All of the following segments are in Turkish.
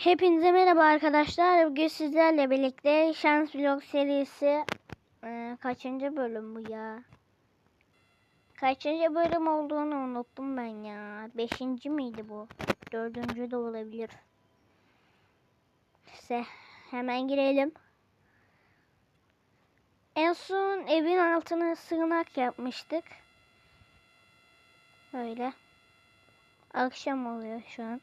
Hepinize merhaba arkadaşlar. Bugün sizlerle birlikte Şans Vlog serisi Ee, kaçıncı bölüm bu ya? Kaçıncı bölüm olduğunu unuttum ben ya. Beşinci miydi bu? Dördüncü de olabilir. İşte hemen girelim. En son evin altına sığınak yapmıştık. Böyle. Akşam oluyor şu an.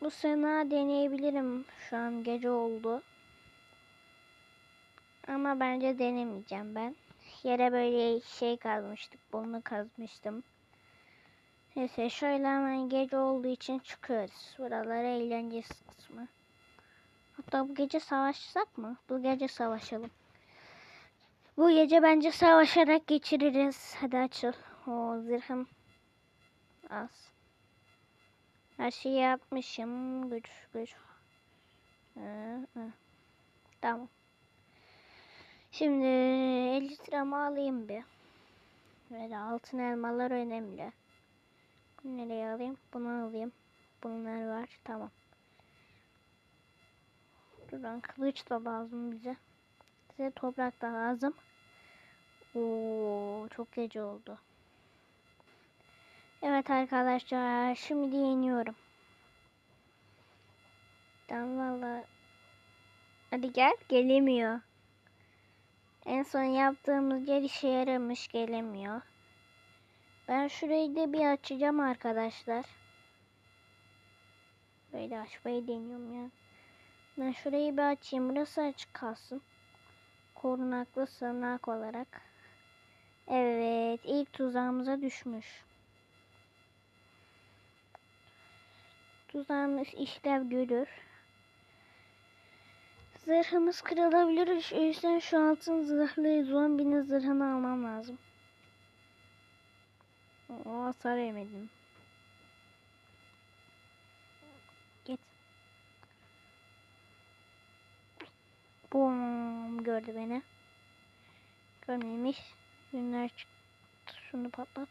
Bu sığınağı deneyebilirim. Şu an gece oldu. Ama bence denemeyeceğim ben. Yere böyle şey kazmıştık. Bunu kazmıştım. Neyse şöyle hemen gece olduğu için çıkıyoruz. Buralara eğlencesi kısmı. Hatta bu gece savaşsak mı? Bu gece savaşalım. Bu gece bence savaşarak geçiririz. Hadi açıl. O zırhım az. Her şeyi yapmışım. Güç güç. Tamam. Şimdi 50 liramı alayım bir. Böyle altın elmalar önemli. Nereye alayım? Bunu alayım. Bunlar var. Tamam. Buradan kılıç da lazım bize. Size toprak da lazım. Oo, çok gece oldu. Evet arkadaşlar şimdi iniyorum. Tamam. Hadi gel gelemiyor. En son yaptığımız yer işe yaramış gelemiyor. Ben şurayı da bir açacağım arkadaşlar. Böyle açmayı deniyorum ya. Ben şurayı bir açayım. Burası açık kalsın. Korunaklı sığınak olarak. Evet ilk tuzağımıza düşmüş. Tuzağımız işlev görür. Zırhımız kırılabilir. O yüzden şu altın zırhlı zombinin zırhını almam lazım. O hasar yemedim. Git. Bum gördü beni. Görmemiş. Günler çıktı. Şunu patlat.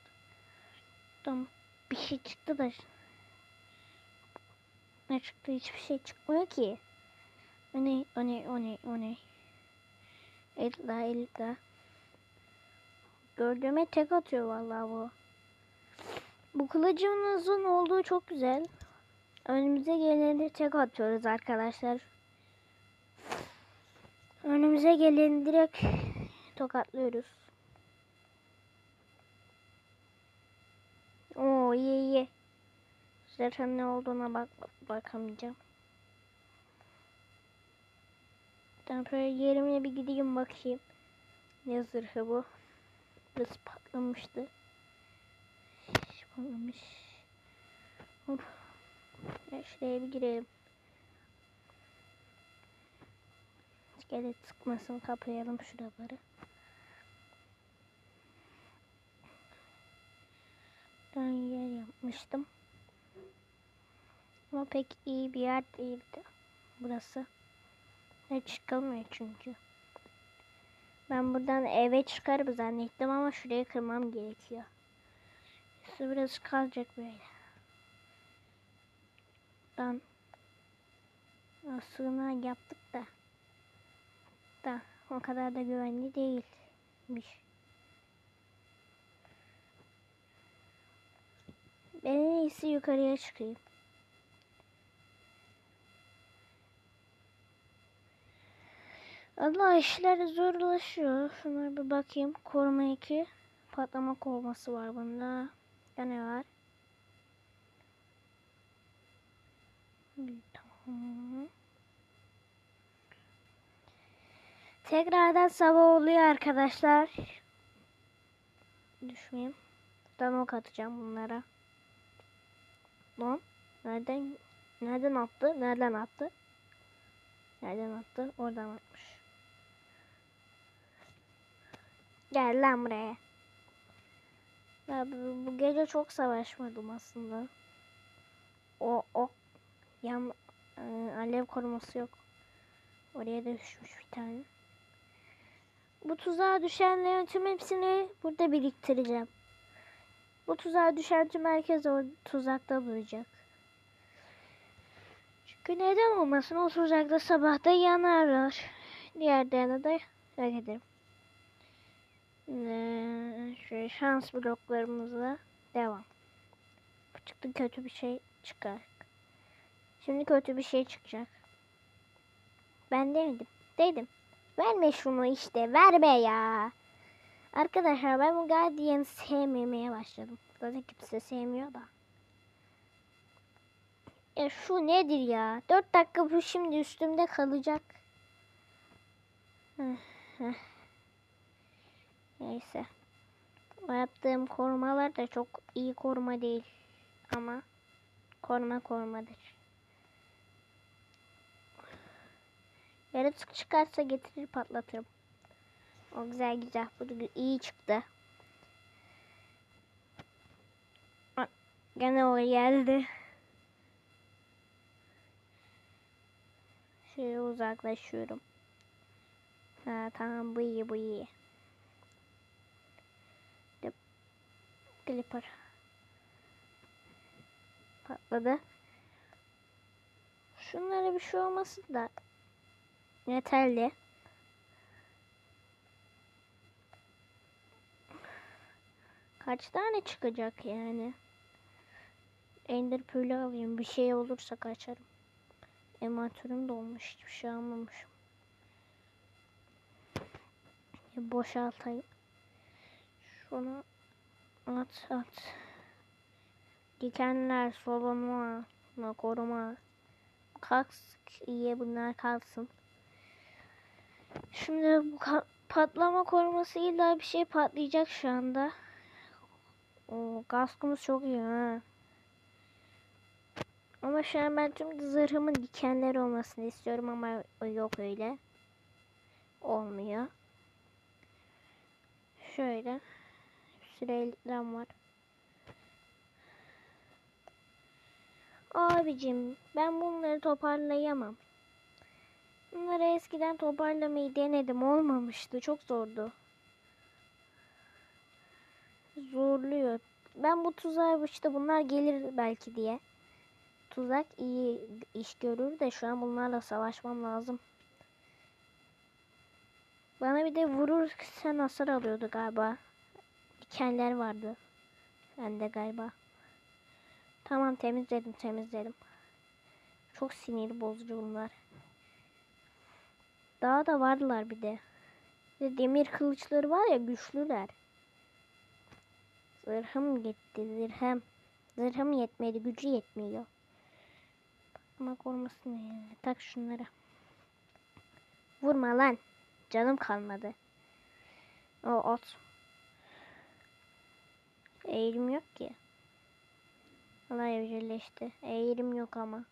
Tamam. Bir şey çıktı da. Ne çıktı? Hiçbir şey çıkmıyor ki. O ne? O ne? O ne? O ne? Elitla, elitla. Gördüğüme tek atıyor vallahi bu. Bu kılıcın uzun olduğu çok güzel. Önümüze geleni tek atıyoruz arkadaşlar. Önümüze geleni direkt tokatlıyoruz. Oo iyi iyi. Zaten ne olduğuna bak bakamayacağım. Ben şöyle yerime bir gideyim bakayım. Ne zırhı bu? Burası patlamıştı. Patlamış. Of. Ya şuraya bir girelim. İskelet sıkmasın kapayalım şuraları. Ben yer yapmıştım. Ama pek iyi bir yer değildi. Burası. Ne çıkamıyor çünkü. Ben buradan eve çıkarım zannettim ama şuraya kırmam gerekiyor. İşte biraz kalacak böyle. Buradan sığınağı yaptık da. Da o kadar da güvenli değilmiş. Ben en iyisi yukarıya çıkayım. Allah işler zorlaşıyor. Şuna bir bakayım. Koruma 2. Patlama koruması var bunda. Ya ne var? Tamam. Tekrardan sabah oluyor arkadaşlar. Düşmeyeyim. Ben ok atacağım bunlara. Lan nereden nereden attı? Nereden attı? Nereden attı? Oradan atmış. Gel lan buraya. Ya bu, bu gece çok savaşmadım aslında. O o yan e, alev koruması yok. Oraya da düşmüş bir tane. Bu tuzağa düşenlerin tüm hepsini burada biriktireceğim. Bu tuzağa düşen tüm herkes o tuzakta duracak. Çünkü neden olmasın o sıcakta sabahta yanarlar. Diğerlerine de yok ederim. Ee, şöyle şans bloklarımızla devam. Bu çıktı kötü bir şey çıkar. Şimdi kötü bir şey çıkacak. Ben demedim. Dedim. Verme şunu işte. Verme ya. Arkadaşlar ben bu Guardian'ı sevmemeye başladım. Zaten kimse sevmiyor da. Ya şu nedir ya? 4 dakika bu şimdi üstümde kalacak. Neyse. O yaptığım korumalar da çok iyi koruma değil. Ama koruma korumadır. Yaratık çıkarsa getirir patlatırım. O güzel güzel. Bu iyi çıktı. Gene o geldi. Şöyle uzaklaşıyorum. Ha, tamam bu iyi bu iyi. Clipper. Patladı. Şunlara bir şey olmasın da yeterli. Kaç tane çıkacak yani? Ender Pearl'ü alayım. Bir şey olursa kaçarım. Envanterim dolmuş. Hiçbir şey almamışım. Boşaltayım. Şunu at at. Dikenler, solunma, koruma. Kask iyi bunlar kalsın. Şimdi bu ka- patlama koruması illa bir şey patlayacak şu anda. O kaskımız çok iyi ha. Ama şu an ben tüm zırhımın dikenleri olmasını istiyorum ama yok öyle. Olmuyor. Şöyle. Süreliğim var. Abicim ben bunları toparlayamam. Bunları eskiden toparlamayı denedim olmamıştı. Çok zordu. Zorluyor. Ben bu tuzağa işte bunlar gelir belki diye. Tuzak iyi iş görür de şu an bunlarla savaşmam lazım. Bana bir de vurur sen hasar alıyordu galiba. Dikenler vardı. Bende galiba. Tamam temizledim temizledim. Çok sinir bozucu bunlar. Daha da vardılar bir de. Bir de demir kılıçları var ya güçlüler. Zırhım gitti zırhım. Zırhım yetmedi gücü yetmiyor. Ama koruması ne ya? Tak şunları. Vurma lan. Canım kalmadı. O ot. Eğilim yok ki. Allah evcilleşti. Eğilim yok ama.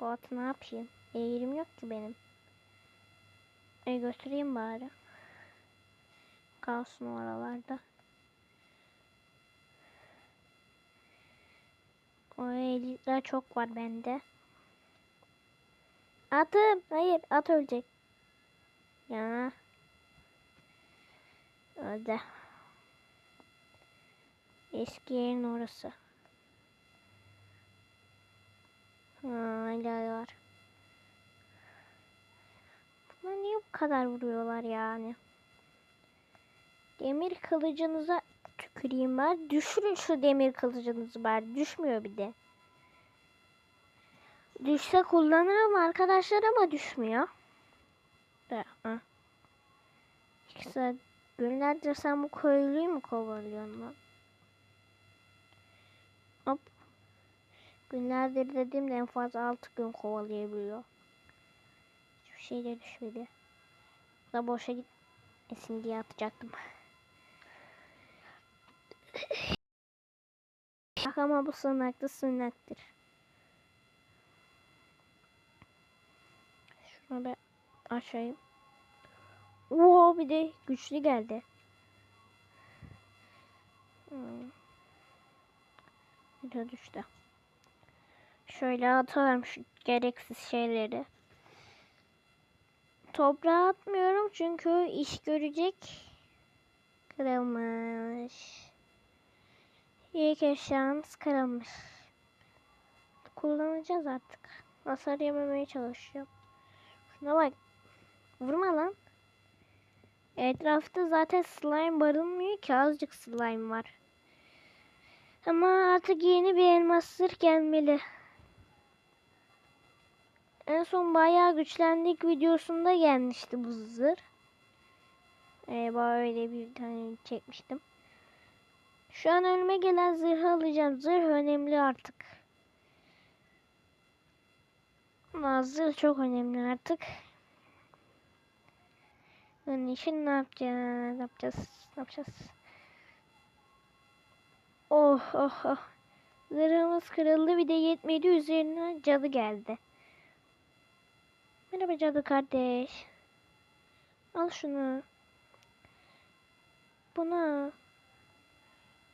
Bu atı ne yapayım? Eğilim yok ki benim. E götüreyim bari. Kalsın oralarda. O elitler çok var bende. Atım. Hayır at ölecek. Ya. Öldü. Eski yerin orası. Ha, hala var. Bunlar niye bu kadar vuruyorlar yani? Demir kılıcınıza tüküreyim ben. Düşürün şu demir kılıcınızı bari. Düşmüyor bir de. Düşse kullanırım arkadaşlar ama düşmüyor. Da, ha. İki saat günlerdir sen bu köylüyü mü kovalıyorsun lan? Hop. Günlerdir dediğimde en fazla 6 gün kovalayabiliyor. Hiçbir şey de düşmedi. Da boşa gitmesin diye atacaktım. Bak ama bu sığınaklı sığınaktır. Şunu bir açayım. Oo bir de güçlü geldi. Hmm. De düştü. Şöyle atalım şu gereksiz şeyleri. Toprağa atmıyorum çünkü iş görecek. Kırılmış. İlk eşyamız kırılmış. kullanacağız artık. Hasar yememeye çalışıyorum. Şuna bak. Vurma lan. Etrafta zaten slime barınmıyor ki azıcık slime var. Ama artık yeni bir elmas zırh gelmeli. En son bayağı güçlendik videosunda gelmişti bu zırh. Ee, böyle bir tane çekmiştim. Şu an önüme gelen zırhı alacağım. Zırh önemli artık. Ama zırh çok önemli artık. Onun için ne yapacağız? Ne yapacağız? Ne yapacağız? Oh oh oh. Zırhımız kırıldı bir de yetmedi üzerine cadı geldi. Merhaba cadı kardeş. Al şunu. Bunu al.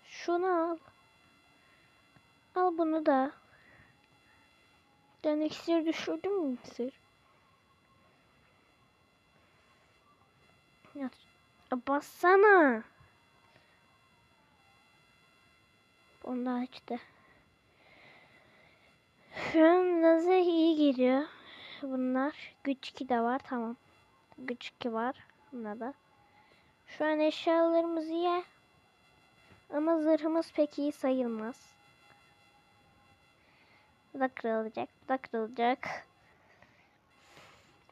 Şunu al. Al bunu da. Ben iksir düşürdüm mü iksir? Ya, bassana. Onlar işte. Şu an lazer iyi geliyor. Bunlar. Güç 2 de var. Tamam. Güç 2 var. Bunda da. Şu an eşyalarımız iyi. Ama zırhımız pek iyi sayılmaz. Bu da kırılacak. Bu da kırılacak.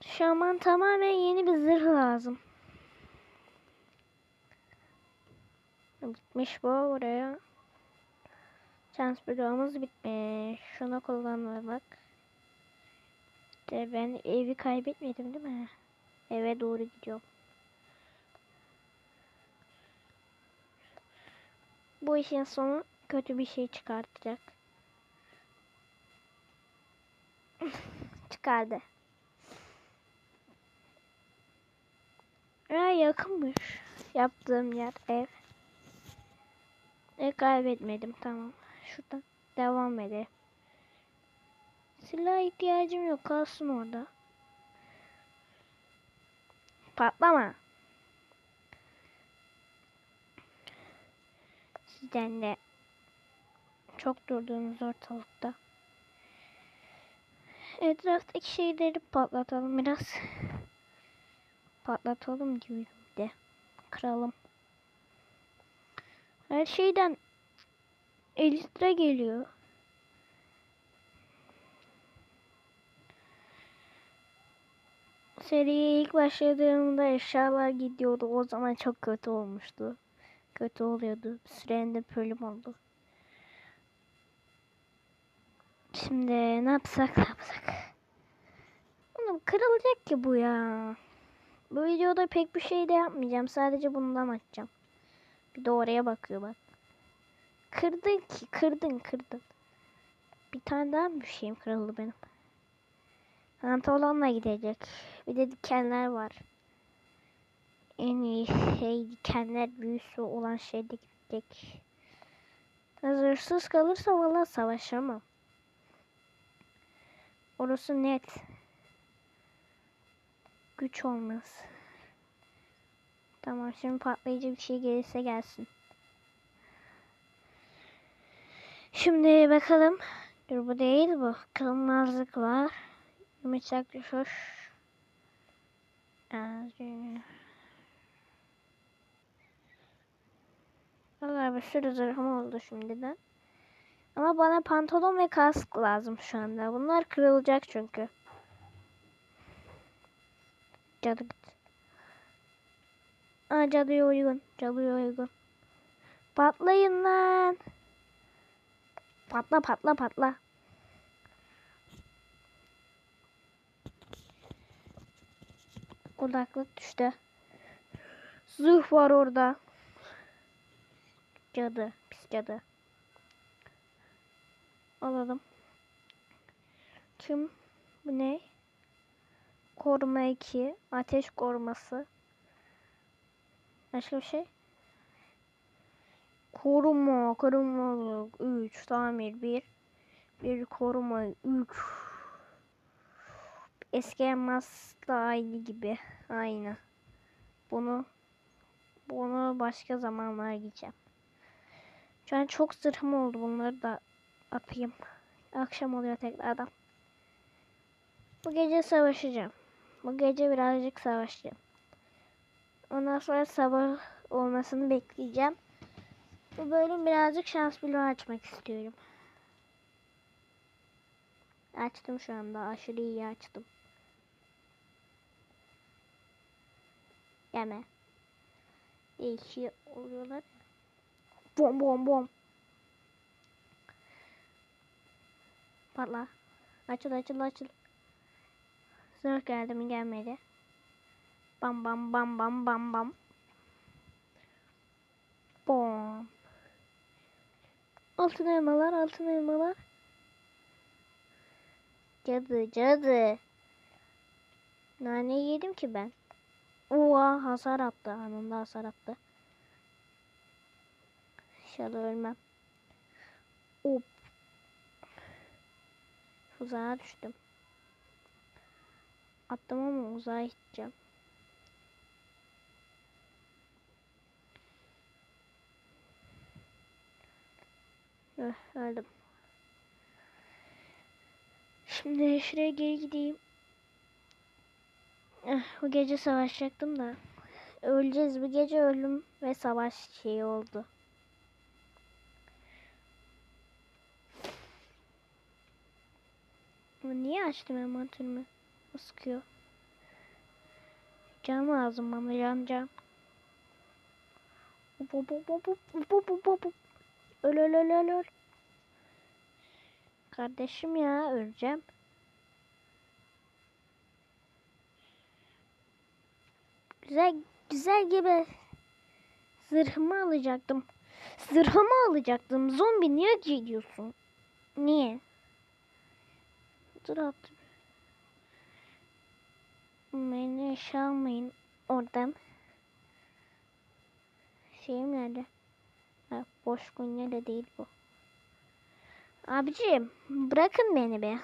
Şu an tamamen yeni bir zırh lazım. Bitmiş bu buraya. Şans bloğumuz bitmiş. Şunu kullanmadık. İşte ben evi kaybetmedim değil mi? Eve doğru gidiyorum. Bu işin sonu kötü bir şey çıkartacak. Çıkardı. Ya yakınmış yaptığım yer ev. E kaybetmedim tamam. Şuradan devam edelim. Silah ihtiyacım yok kalsın orada. Patlama. Sizden de çok durduğunuz ortalıkta. Etraftaki şeyleri patlatalım biraz. Patlatalım diyorum de. Kıralım. Her şeyden Elistra geliyor. Seriye ilk başladığımda eşyalar gidiyordu. O zaman çok kötü olmuştu. Kötü oluyordu. Sürende bölüm oldu. Şimdi ne yapsak ne yapsak. Oğlum kırılacak ki bu ya. Bu videoda pek bir şey de yapmayacağım. Sadece bundan açacağım. Bir de oraya bakıyor bak. Kırdın ki kırdın kırdın. Bir tane daha bir şeyim kırıldı benim. Pantolonla gidecek. Bir de dikenler var. En iyi şey dikenler büyüsü olan şeyde gidecek. Hazırsız kalırsa valla savaşamam. Orası net. Güç olmaz. Tamam şimdi patlayıcı bir şey gelirse gelsin. Şimdi bakalım. Dur bu değil bu. Kırılmazlık var. Yumuşak düşüş. Valla bir sürü zırhım oldu şimdiden. Ama bana pantolon ve kask lazım şu anda. Bunlar kırılacak çünkü. Cadı git. Aa cadıya uygun. Cadıya uygun. Patlayın lan. Patla patla patla. Kulaklık düştü. Zırh var orada. Cadı. Pis cadı. Alalım. Kim? Bu ne? Koruma 2. Ateş koruması. Başka bir şey? Koruma, koruma 3, tamir 1. Bir koruma 3. Eski elmasla aynı gibi. Aynı. Bunu bunu başka zamanlar giyeceğim. Şu an çok zırhım oldu. Bunları da atayım Akşam oluyor tekrardan. Bu gece savaşacağım. Bu gece birazcık savaşacağım. Ondan sonra sabah olmasını bekleyeceğim. Bu bölüm birazcık şans bloğu açmak istiyorum. Açtım şu anda. Aşırı iyi açtım. Yeme. Değişiyor oluyorlar. Bom bom bom. Patla. Açıl açıl açıl. Zırh geldi mi gelmedi. Bam bam bam bam bam bam. Bom. Altın elmalar altın elmalar. Cadı cadı. Nane yedim ki ben. Oha hasar attı. Anında hasar attı. İnşallah ölmem. Hop. Uzağa düştüm. Attım ama uzağa gideceğim. Öh. Şimdi şuraya geri gideyim. Bu gece savaşacaktım da. Öleceğiz. Bu gece ölüm ve savaş şeyi oldu. Bu Niye açtım envantörümü? Sıkıyor. Cam lazım bana cam cam. Hop hop hop hop hop hop hop hop. Öl öl öl öl öl. Kardeşim ya öleceğim. Güzel güzel gibi zırhımı alacaktım. Zırhımı alacaktım. Zombi niye gidiyorsun? Niye? Dur at. Beni eşya almayın oradan. Şeyim nerede? Boş gün de değil bu. Abicim bırakın beni be.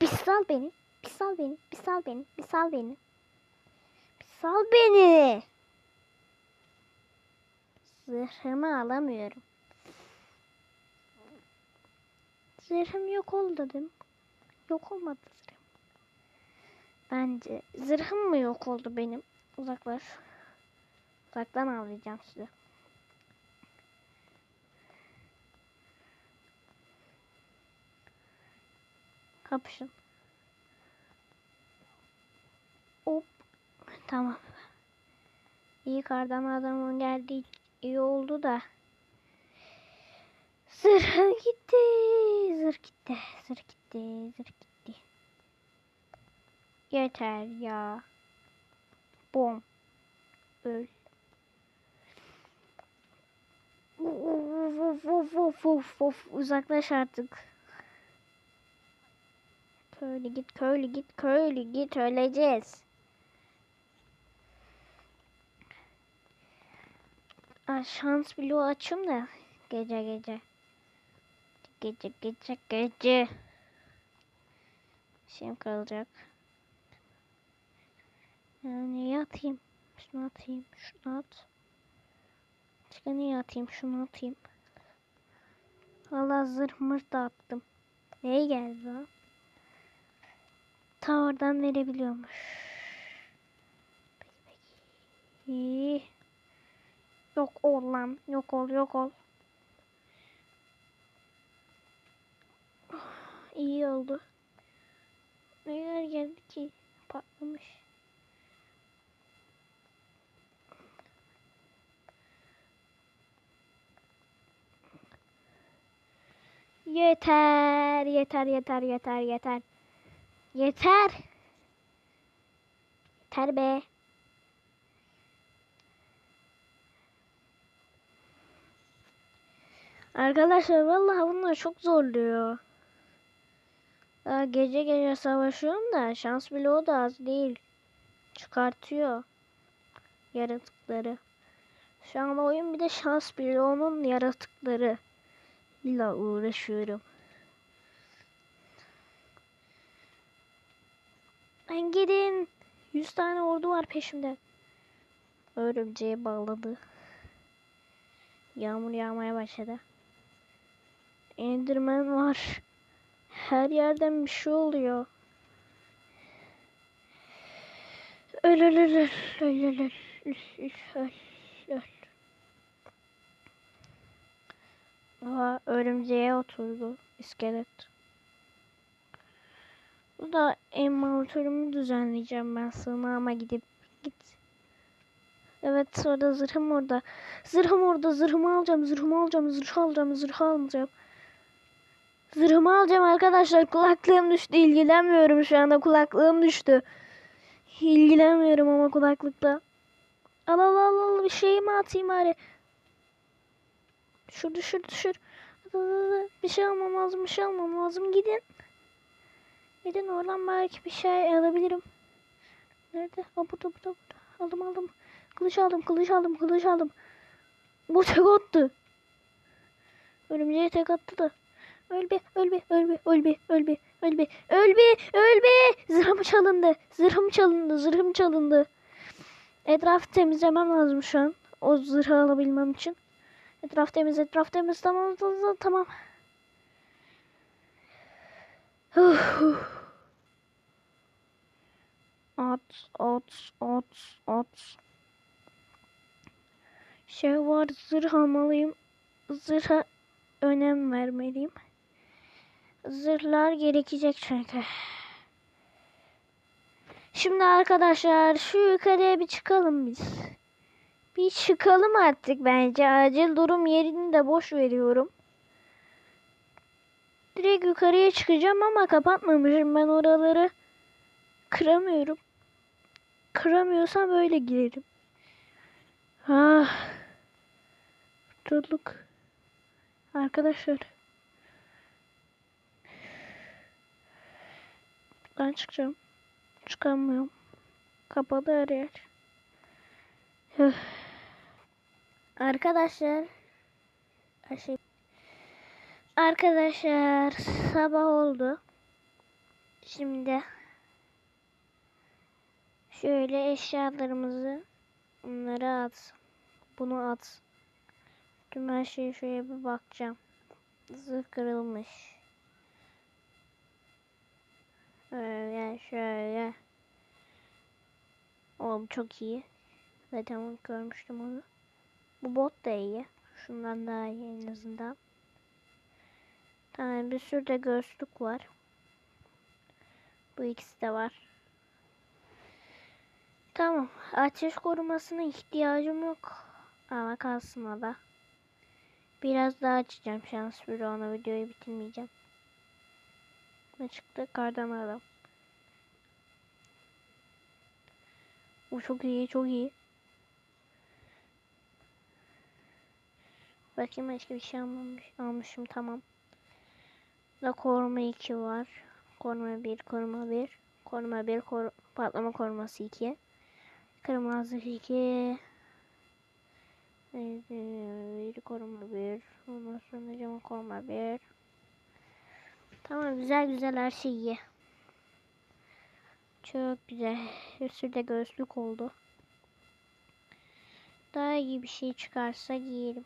Bir sal beni. Bir sal beni. Bir sal beni. Bir sal beni. Bir sal beni. Zırhımı alamıyorum. Zırhım yok oldu dedim. Yok olmadı zırhım. Bence zırhım mı yok oldu benim? Uzaklaş. Uzaktan avlayacağım sizi. Kapışın. Hop. Tamam. İyi kardan adamın geldiği iyi oldu da. Zırh gitti. Zırh gitti. Zırh gitti. Zırh gitti. Yeter ya. Bom. Öl. Of of of of of of uzaklaş artık. Köylü git köylü git köylü git öleceğiz. Aa, şans bloğu açayım da gece gece. Gece gece gece. Şeyim kalacak. Yani yatayım. Şunu atayım. Şunu at. Başka niye atayım? Şunu atayım. Valla zırh mırt da attım. Neye geldi lan? Ta oradan verebiliyormuş. Peki peki. Yok ol lan. Yok ol yok ol. İyi oldu. Neler geldi ki? Patlamış. Yeter, yeter, yeter, yeter, yeter. Yeter. Yeter be. Arkadaşlar vallahi bunlar çok zorluyor. Daha gece gece savaşıyorum da şans bloğu da az değil. Çıkartıyor yaratıkları. Şu an oyun bir de şans bloğunun yaratıkları ile uğraşıyorum. Ben gidin. 100 tane ordu var peşimde. Örümceğe bağladı. Yağmur yağmaya başladı. Enderman var. Her yerden bir şey oluyor. Öl öl öl öl öl öl öl öl öl öl. Oha örümceğe oturdu iskelet. Bu da envanterimi düzenleyeceğim ben sığınağıma gidip git. Evet orada zırhım orada. Zırhım orada zırhımı alacağım zırhımı alacağım zırhı alacağım zırhı alacağım. Zırhımı alacağım arkadaşlar kulaklığım düştü ilgilenmiyorum şu anda kulaklığım düştü. İlgilenmiyorum ama kulaklıkla. Al al al al bir şeyimi atayım bari. Düşür düşür düşür. Bir şey almam lazım bir şey almam lazım gidin. Gidin oradan belki bir şey alabilirim. Nerede? Ha burada burada burada. Aldım aldım. Kılıç aldım kılıç aldım kılıç aldım. Bu tek attı. Örümceğe tek attı da. Öl be, öl be, öl be, öl be, öl be, öl be, öl be, öl be. Zırhım çalındı, zırhım çalındı, zırhım çalındı. Etrafı temizlemem lazım şu an. O zırhı alabilmem için. Etraf temiz, etraf temiz. Tamam, tamam, tamam. At, at, at, at. Şey var, zırh almalıyım. Zırha önem vermeliyim. Zırhlar gerekecek çünkü. Şimdi arkadaşlar şu yukarıya bir çıkalım biz. Bir çıkalım artık bence. Acil durum yerini de boş veriyorum. Direkt yukarıya çıkacağım ama kapatmamışım ben oraları. Kıramıyorum. Kıramıyorsam böyle girerim. Ah. Kurtulduk. Arkadaşlar. Ben çıkacağım. Çıkamıyorum. Kapalı her yer. Arkadaşlar. Şey. Arkadaşlar sabah oldu. Şimdi şöyle eşyalarımızı bunları at. Bunu at. Tüm her şeye şöyle bir bakacağım. Zırh kırılmış. Öyle şöyle. Oğlum çok iyi. Zaten görmüştüm onu. Bu bot da iyi. Şundan daha iyi en azından. Tamam bir sürü de göğüslük var. Bu ikisi de var. Tamam. Ateş korumasına ihtiyacım yok. Ama kalsın o da. Biraz daha açacağım şans ona videoyu bitirmeyeceğim. Ne çıktı? Kardan adam. Bu çok iyi, çok iyi. Bakayım başka bir şey almamış, almışım tamam. Da koruma 2 var. Koruma 1, koruma 1. Koruma 1, kor patlama koruması 2. Kırmızı 2. Bir koruma 1. Ondan sonra cama koruma 1. Tamam güzel güzel her şey iyi. Çok güzel. Bir sürü de göğüslük oldu. Daha iyi bir şey çıkarsa giyelim.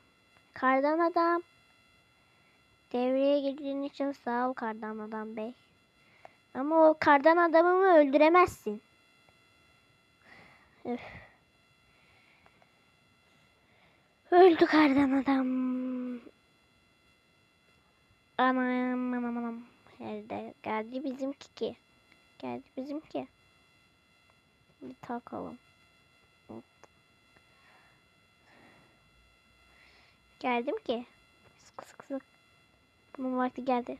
Kardan adam. Devreye girdiğin için sağ ol kardan adam bey. Ama o kardan adamımı öldüremezsin. Üf. Öldü kardan adam. Anam anam anam. Nerede? Geldi bizimki ki. Geldi bizimki. Bir takalım. Geldim ki. Sık sık sık. Bunun vakti geldi.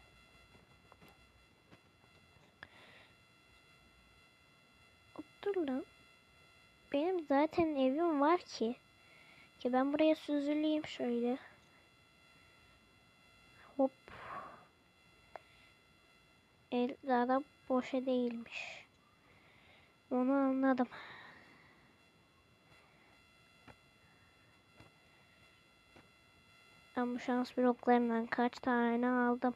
Dur lan. Benim zaten evim var ki. Ki ben buraya süzüleyim şöyle. Hop. El daha da boşa değilmiş. Onu anladım. Ben bu şans bloklarından kaç tane aldım.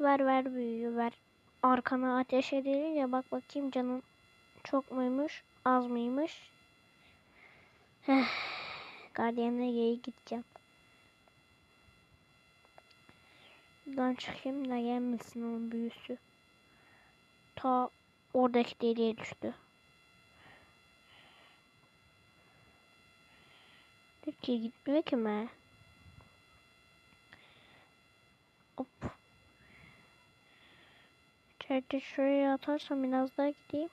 Ver ver büyüğü ver. Arkana ateş edilince bak bakayım canın çok muymuş az mıymış. Heh. Geri gideceğim. Buradan çıkayım da gelmesin onun büyüsü. Ta oradaki deliğe düştü. Türkiye gitmiyor ki mi? Hop. İçeride şuraya atarsam biraz daha gideyim.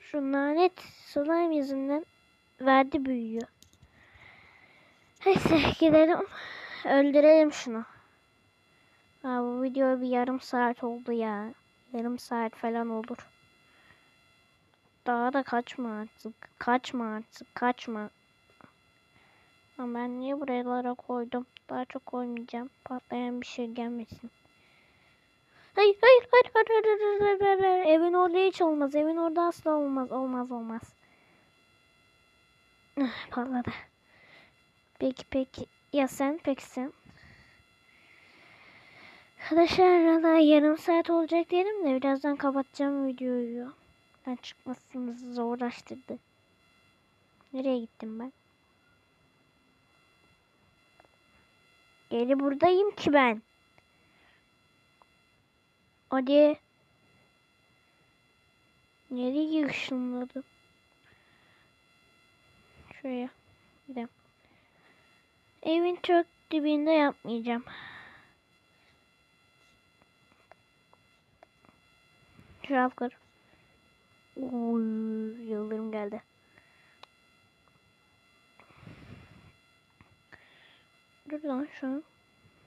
Şu lanet slime yüzünden verdi büyüyor. Neyse gidelim. Öldürelim şunu. Ha, bu video bir yarım saat oldu ya. Yarım saat falan olur. Daha da kaçma artık. Kaçma artık. Kaçma. Ama ben niye buralara koydum? Daha çok koymayacağım. Patlayan bir şey gelmesin. Hayır hayır hayır hayır hayır hayır, hayır, hayır, hayır. Evin orada hiç olmaz. Evin orada asla olmaz. Olmaz olmaz. Ah, Patladı. Peki peki. Ya sen peki sen? Arkadaşlar yarım saat olacak diyelim de birazdan kapatacağım videoyu. Ben çıkmasını zorlaştırdı. Nereye gittim ben? Geri buradayım ki ben. Hadi. Nereye ışınladım? Şuraya. Gidelim. Evin çok dibinde yapmayacağım. Şuraya kır. Oy, yıldırım geldi. Dur lan şu.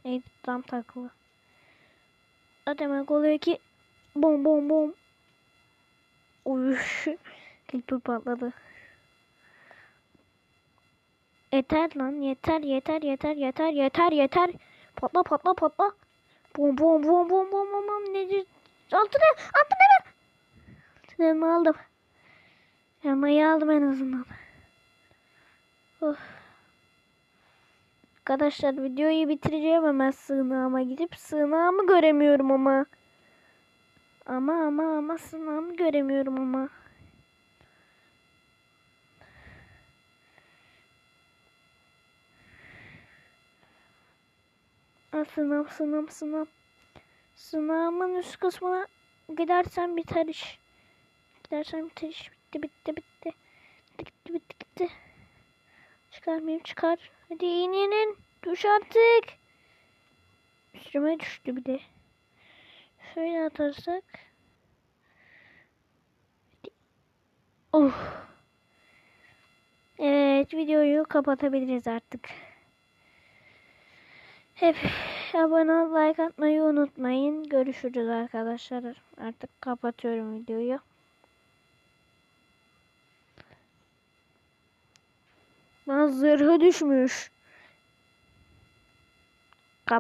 Ev tam takılı. O demek oluyor ki bom bom bom. Uy, Clipper patladı. Yeter lan yeter yeter yeter yeter yeter yeter. Patla patla patla. Bom bom bom bom bom bom bom. Nedir? Altına altına Altına aldım. Elmayı aldım en azından. Oh. Arkadaşlar videoyu bitireceğim hemen sığınağıma gidip sığınağımı göremiyorum ama. Ama ama ama sığınağımı göremiyorum ama. Aa, Sınav sınav sınav. Sınavımın üst kısmına gidersen biter iş. Gidersen biter iş. Bitti bitti bitti. Bitti bitti bitti. Çıkarmayayım çıkar. Hadi in in in. Düş artık. Üstüme düştü bir de. Şöyle atarsak. Oh. Evet videoyu kapatabiliriz artık. Hep abone ol, like atmayı unutmayın. Görüşürüz arkadaşlar. Artık kapatıyorum videoyu. Lan zırhı düşmüş.